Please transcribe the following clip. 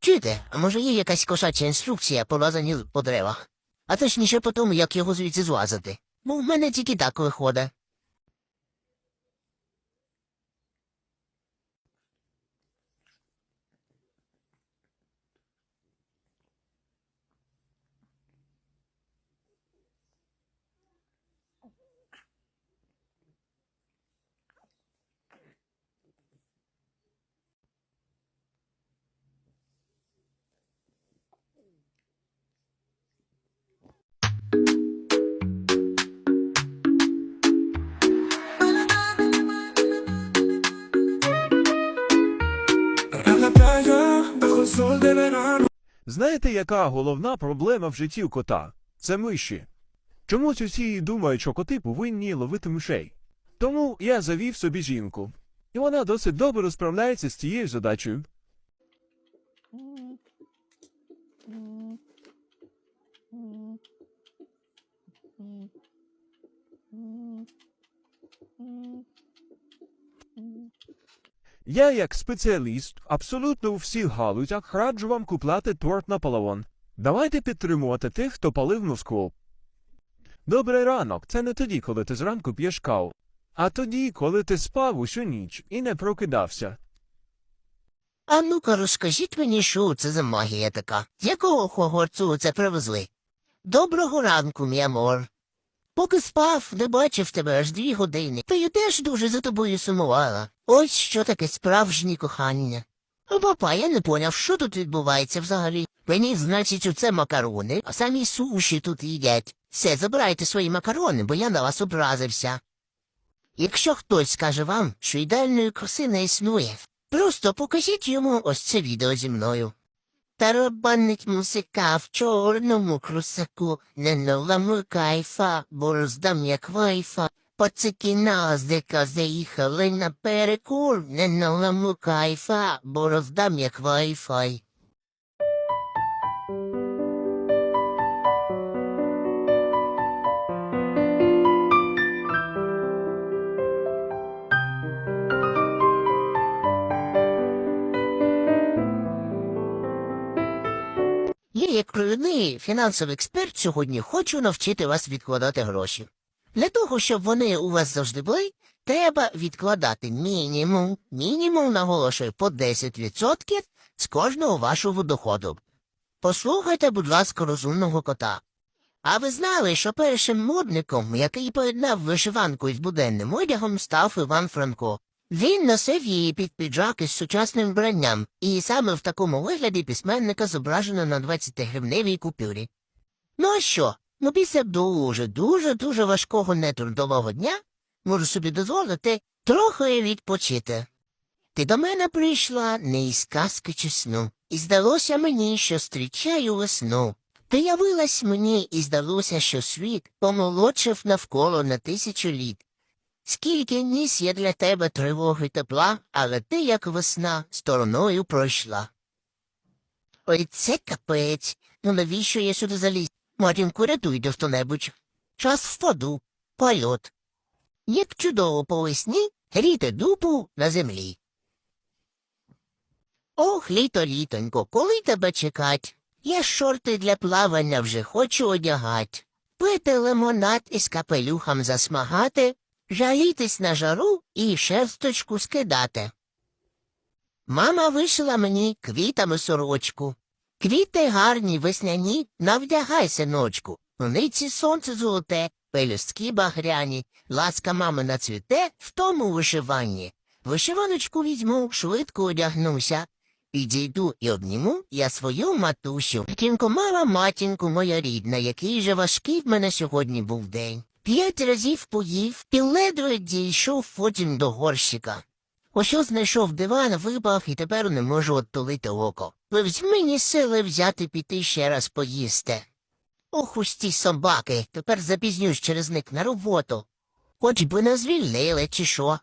Чуєте, а може є якась кошача інструкція по лазанню по деревах? А точніше по тому, як його звідси злазити. Бо в мене тільки так виходить. Знаєте, яка головна проблема в житті кота? Це миші. Чомусь усі думають, що коти повинні ловити мишей. Тому я завів собі жінку. І вона досить добре справляється з цією задачею. Я, як спеціаліст, абсолютно у всіх галузях раджу вам купляти торт Наполеон. Давайте підтримувати тих, хто палив Москву. Добрий ранок це не тоді, коли ти зранку п'єш каву, а тоді, коли ти спав усю ніч і не прокидався. А ну-ка розкажіть мені, що це за магія така? Якого хогорцу це привезли? Доброго ранку, мій амор. Поки спав, не бачив тебе аж дві години. Та я теж дуже за тобою сумувала. Ось що таке справжнє кохання. Папа, я не поняв, що тут відбувається взагалі. Мені, значить, оце макарони, а самі суші тут їдять. Все, забирайте свої макарони, бо я на вас образився. Якщо хтось скаже вам, що ідеальної краси не існує, просто покажіть йому ось це відео зі мною. Тарабанить мусика в чорному крусаку, не новому кайфа, бо як вайфа. Пацики наздика заїхали на перекур, не новому кайфа, бо роздам як вайфай. Я, як провідний фінансовий експерт, сьогодні хочу навчити вас відкладати гроші. Для того, щоб вони у вас завжди були, треба відкладати мінімум, мінімум, наголошую, по 10% з кожного вашого доходу. Послухайте, будь ласка, розумного кота. А ви знали, що першим модником, який поєднав вишиванку із буденним одягом, став Іван Франко. Він носив її під піджак із сучасним вбранням, і саме в такому вигляді письменника зображено на 20-гривневій купюрі. Ну а що? Ну після дуже, дуже, дуже важкого нетрудового дня можу собі дозволити трохи відпочити. Ти до мене прийшла не із казки чи сну, і здалося мені, що зустрічаю весну. Ти явилась мені, і здалося, що світ помолодшив навколо на тисячу літ. Скільки ніс є для тебе тривоги тепла, але ти, як весна, стороною пройшла. Ой, це капець. Ну навіщо я сюди заліз? Матінку, рятуйте хто-небудь. Час впаду. Польот. Як чудово по весні гріти дупу на землі. Ох, літо, літонько, коли тебе чекать? Я шорти для плавання вже хочу одягать. Пити лимонад із капелюхом засмагати, жалітись на жару і шерсточку скидати. Мама вишила мені квітами сорочку. Квіти гарні, весняні, навдягай, синочку. У ниці сонце золоте, пелюстки багряні, ласка мамина цвіте в тому вишиванні. Вишиваночку візьму, швидко одягнуся. Підійду і обніму я свою матусю. Тінко мала матінку моя рідна, який же важкий в мене сьогодні був день. П'ять разів поїв, і ледве дійшов потім до горщика. Ось знайшов диван, випав і тепер не можу оттолити око. Ви мені сили взяти піти ще раз поїсти. Ох, усті ті собаки, тепер запізнюсь через них на роботу. Хоч би не звільнили, чи що.